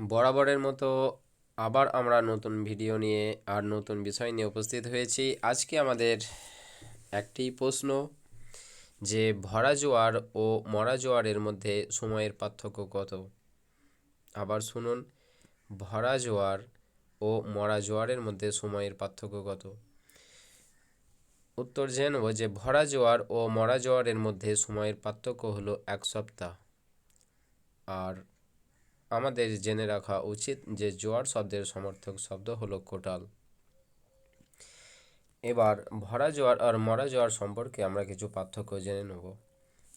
বরাবরের মতো আবার আমরা নতুন ভিডিও নিয়ে আর নতুন বিষয় নিয়ে উপস্থিত হয়েছি। আজকে আমাদের একটি প্রশ্ন, যে ভরা জোয়ার ও মরা জোয়ারের মধ্যে সময়ের পার্থক্য কত? আবার শুনুন, ভরা জোয়ার ও মরা জোয়ারের মধ্যে সময়ের পার্থক্য কত? উত্তর জেনে নেব যে ভরা জোয়ার ও মরা জোয়ারের মধ্যে সময়ের পার্থক্য হলো এক সপ্তাহ। আর আমাদের জেনে রাখা উচিত যে জোয়ার শব্দের সমর্থক শব্দ হলো কোটাল। এবার ভরা জোয়ার আর মরা জোয়ার সম্পর্কে আমরা কিছু পার্থক্য জেনে নেব।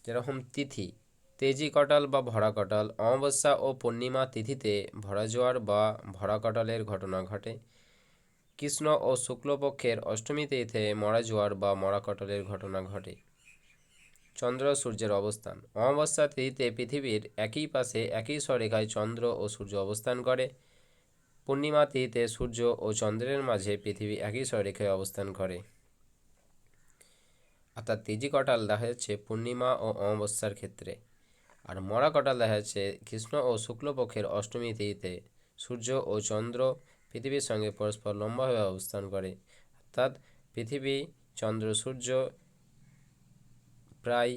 যেরকম তিথি, তেজি কটাল বা ভরা কটাল, অমাবস্যা ও পূর্ণিমা তিথিতে ভরা জোয়ার বা ভরা কটালের ঘটনা ঘটে। কৃষ্ণ ও শুক্লপক্ষের অষ্টমী তিথিতে মরা জোয়ার বা মরা কটালের ঘটনা ঘটে। চন্দ্র সূর্যের অবস্থান। অমাবস্যা তিথিতে পৃথিবীর একই পাশে একই স্বরেখায় চন্দ্র ও সূর্য অবস্থান করে। পূর্ণিমা তিথিতে সূর্য ও চন্দ্রের মাঝে পৃথিবী একই স্বরেখায় অবস্থান করে। অর্থাৎ তেজি কটাল দেখা যাচ্ছে পূর্ণিমা ও অমাবস্যার ক্ষেত্রে। আর মরা কটাল দেখা যাচ্ছে কৃষ্ণ ও শুক্লপক্ষের অষ্টমী তিথিতে সূর্য ও চন্দ্র পৃথিবীর সঙ্গে পরস্পর লম্বাভাবে অবস্থান করে। অর্থাৎ পৃথিবী, চন্দ্র, সূর্য প্রায়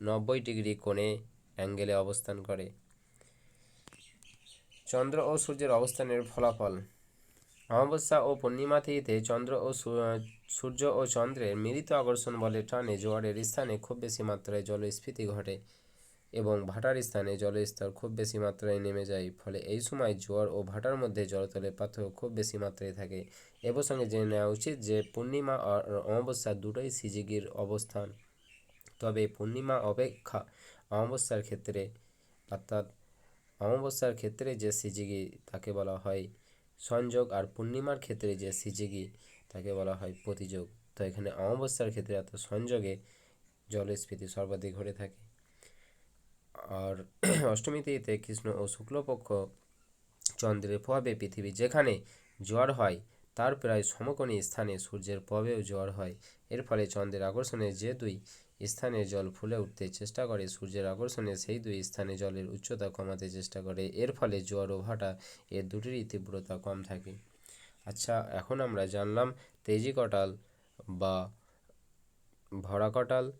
নব্বই ডিগ্রি কোণে অ্যাঙ্গেলে অবস্থান করে। চন্দ্র ও সূর্যের অবস্থানের ফলাফল। অমাবস্যা ও পূর্ণিমা তিথিতে চন্দ্র ও সূর্য ও চন্দ্রের মিলিত আকর্ষণ বলে টানে জোয়ারের স্থানে খুব বেশি মাত্রায় জলস্ফীতি ঘটে এবং ভাটার স্থানে জলস্তর খুব বেশি মাত্রায় নেমে যায়। ফলে এই সময় জোয়ার ও ভাটার মধ্যে জলতলের পার্থক্য খুব বেশি মাত্রায় থাকে। এ প্রসঙ্গে জেনে নেওয়া উচিত যে পূর্ণিমা আর অমাবস্যা দুটোই সিজিগির অবস্থান। তবে পূর্ণিমা অপেক্ষা অমাবস্যার ক্ষেত্রে, অর্থাৎ অমাবস্যার ক্ষেত্রে যে সিজিগি তাকে বলা হয় সংযোগ আর পূর্ণিমার ক্ষেত্রে যে সিজিগি তাকে বলা হয় প্রতিযোগ। তো এখানে অমাবস্যার ক্ষেত্রে অর্থাৎ সংযোগে জলস্ফীতি সর্বাধিক ঘটে থাকে। আর অষ্টমী তিথিতে কৃষ্ণ ও শুক্লপক্ষ চন্দ্রের প্রভাবে পৃথিবী যেখানে জোয়ার হয়, তার প্রায় সমকোণী স্থানে সূর্যের প্রভাবেও জোয়ার হয়। এর ফলে চন্দ্রের আকর্ষণে যে দুই স্থানে জল ফুলে উঠতে চেষ্টা করে। সূর্যের আকর্ষণে সেই দুই স্থানে জলের উচ্চতা কমাতে চেষ্টা করে। এর ফলে জোয়ার ও ভাটা এর দুটিরই তীব্রতা কম থাকে। আচ্ছা এখন আমরা জানলাম তেজি কটাল বা ভরা কটাল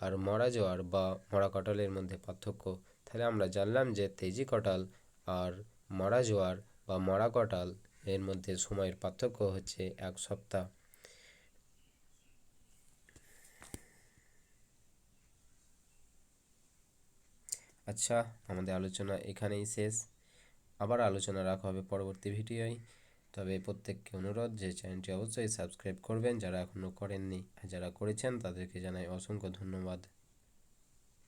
আর মরা জোয়ার বা মরা কটালের মধ্যে পার্থক্য। তাহলে আমরা জানলাম যে তেজি কটাল আর মরা জোয়ার বা মরা কটাল এর মধ্যে সময়ের পার্থক্য হচ্ছে এক সপ্তাহ। আচ্ছা আমাদের আলোচনা এখানেই শেষ। আবার আলোচনা রাখা হবে পরবর্তী ভিডিওয়। তবে প্রত্যেককে অনুরোধ যে চ্যানেলটি অবশ্যই সাবস্ক্রাইব করবেন, যারা এখনও করেননি আর যারা করেছেন, তাদেরকে জানাই অসংখ্য ধন্যবাদ।